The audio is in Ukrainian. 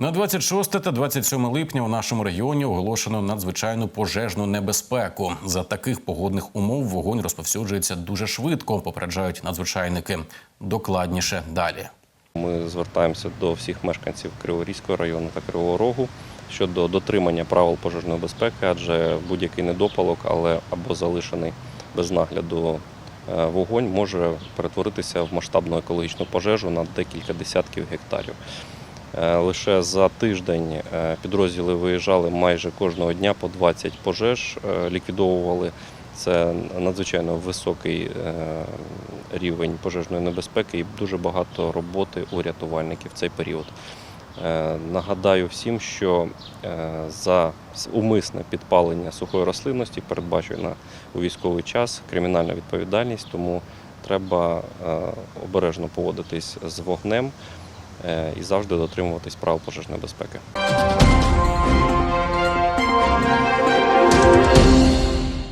На 26 та 27 липня у нашому регіоні оголошено надзвичайну пожежну небезпеку. За таких погодних умов вогонь розповсюджується дуже швидко. Попереджають надзвичайники. Докладніше далі. Ми звертаємося до всіх мешканців Криворізького району та Кривого Рогу щодо дотримання правил пожежної безпеки, адже будь-який недопалок, але або залишений без нагляду е, вогонь може перетворитися в масштабну екологічну пожежу на декілька десятків гектарів. Е, Лише за тиждень е, підрозділи виїжджали майже кожного дня по 20 пожеж, е, ліквідовували. Це надзвичайно високий рівень пожежної небезпеки і дуже багато роботи у рятувальників в цей період. Нагадаю всім, що за умисне підпалення сухої рослинності передбачена у військовий час кримінальна відповідальність, тому треба обережно поводитись з вогнем і завжди дотримуватись правил пожежної безпеки.